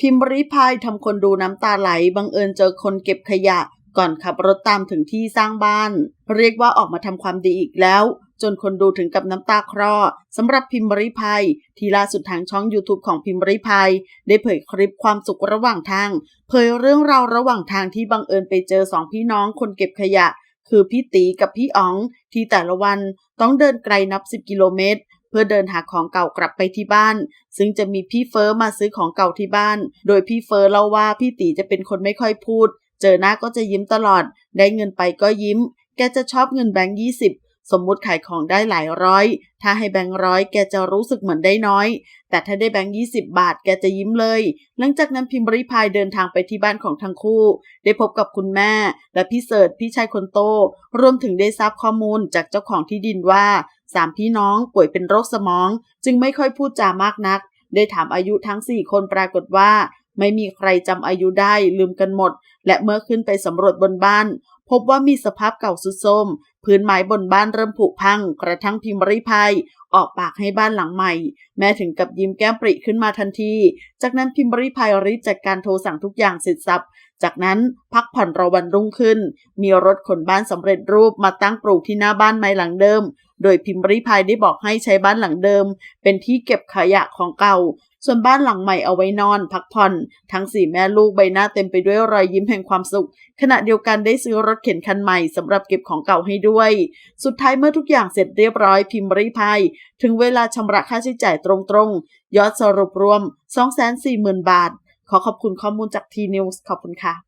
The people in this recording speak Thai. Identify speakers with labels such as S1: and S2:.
S1: พิมพ์ริพายทำคนดูน้ำตาไหล บังเอิญเจอคนเก็บขยะ ก่อนขับรถตามถึงที่สร้างบ้าน เรียกว่าออกมาทำความดีอีกแล้ว จนคนดูถึงกับน้ำตาคลอสำหรับพิมพ์ริพายที่ล่าสุดทางช่อง YouTube ของพิมพ์ริพายได้เผยคลิปความสุขระหว่างทาง เผยเรื่องราวระหว่างทางที่บังเอิญไปเจอสองพี่น้องคนเก็บขยะ คือพี่ตีกับพี่อ๋องที่แต่ละวันต้องเดินไกลนับ 10 กิโลเมตร เพื่อเดินหาของเก่ากลับไปที่บ้าน ซึ่งจะมีพี่เฟอร์มาซื้อของเก่าที่บ้าน โดยพี่เฟอร์เล่าว่าพี่ตีจะเป็นคนไม่ค่อยพูด เจอหน้าก็จะยิ้มตลอด ได้เงินไปก็ยิ้ม แกจะชอบเงินแบงค์ยี่สิบสมมุติขายของได้หลายร้อย ถ้าให้แบงค์ร้อยแกจะรู้สึกเหมือนได้น้อย แต่ถ้าได้แบงค์ยี่สิบบาทแกจะยิ้มเลย หลังจากนั้นพิมพ์ริพายเดินทางไปที่บ้านของทั้งคู่ ได้พบกับคุณแม่ และพี่เสิร์ชพี่ชายคนโต รวมถึงได้ทราบข้อมูลจากเจ้าของที่ดินว่า สามพี่น้องป่วยเป็นโรคสมอง จึงไม่ค่อยพูดจามากนัก ได้ถามอายุทั้งสี่คนปรากฏว่า ไม่มีใครจำอายุได้ลืมกันหมด และเมื่อขึ้นไปสำรวจบนบ้าน พบว่ามีสภาพเก่าสุดโทรมพื้นไม้บนบ้านเริ่มผุพัง กระทั่งพิมพ์ริพายออกปากให้บ้านหลังใหม่ แม้ถึงกับยิ้มแก้มปริขึ้นมาทันที จากนั้นพิมพ์ริพายรีบจัดการโทรสั่งทุกอย่างเสร็จสับ จากนั้นพักผ่อนรอวันรุ่งขึ้น มีรถขนบ้านสำเร็จรูปมาตั้งปลูกที่หน้าบ้านไม้หลังเดิม โดยพิมพ์ริพายได้บอกให้ใช้บ้านหลังเดิม เป็นที่เก็บขยะของเก่า ส่วนบ้านหลังใหม่เอาไว้นอน พักผ่อน ทั้งสี่แม่ลูกใบหน้าเต็มไปด้วยรอยยิ้มแห่งความสุข ขณะเดียวกันได้ซื้อรถเข็นคันใหม่สำหรับเก็บของเก่าให้ด้วย สุดท้ายเมื่อทุกอย่างเสร็จเรียบร้อยพิมพ์ริพายถึงเวลาชำระค่าใช้จ่ายตรงๆ ยอดสรุปรวม 240,000 บาท ขอขอบคุณข้อมูลจากทีนิวส์ขอบคุณค่ะ